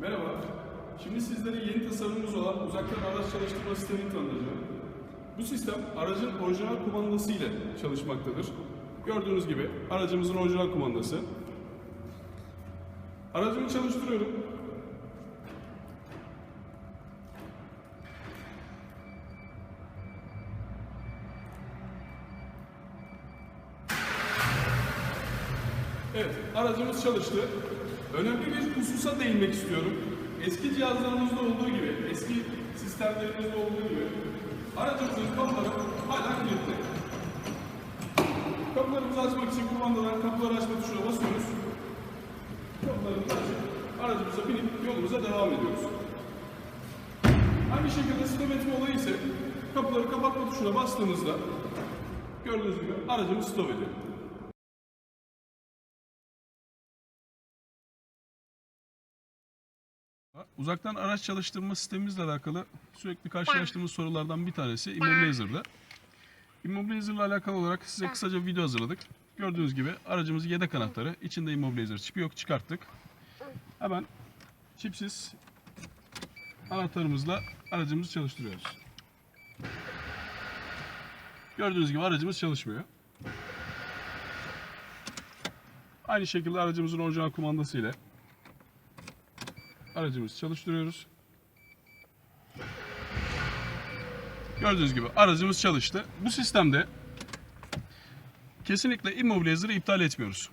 Merhaba. Şimdi sizlere yeni tasarımımız olan uzaktan araç çalıştırma sistemini tanıtacağım. Bu sistem aracın orijinal kumandası ile çalışmaktadır. Gördüğünüz gibi aracımızın orijinal kumandası. Aracımı çalıştırıyorum. Evet, aracımız çalıştı. Önemli bir hususa değinmek istiyorum. Eski cihazlarımızda olduğu gibi, eski sistemlerimizde olduğu gibi aracımızın kapıları hala kilitli. Kapılarımızı açmak için kumandadan kapıları açma tuşuna basıyoruz. Kapılarımızı açıp aracımıza binip yolumuza devam ediyoruz. Aynı şekilde sistem etme olayı ise kapıları kapatma tuşuna bastığınızda gördüğünüz gibi aracımız stop ediyor. Uzaktan araç çalıştırma sistemimizle alakalı sürekli karşılaştığımız sorulardan bir tanesi Immobilizer'da. Immobilizer'la alakalı olarak size kısaca video hazırladık. Gördüğünüz gibi aracımız yedek anahtarı. İçinde Immobilizer çipi yok çıkarttık. Hemen çipsiz anahtarımızla aracımızı çalıştırıyoruz. Gördüğünüz gibi aracımız çalışmıyor. Aynı şekilde aracımızın orijinal kumandası ile aracımızı çalıştırıyoruz. Gördüğünüz gibi aracımız çalıştı. Bu sistemde kesinlikle immobilizer'ı iptal etmiyoruz.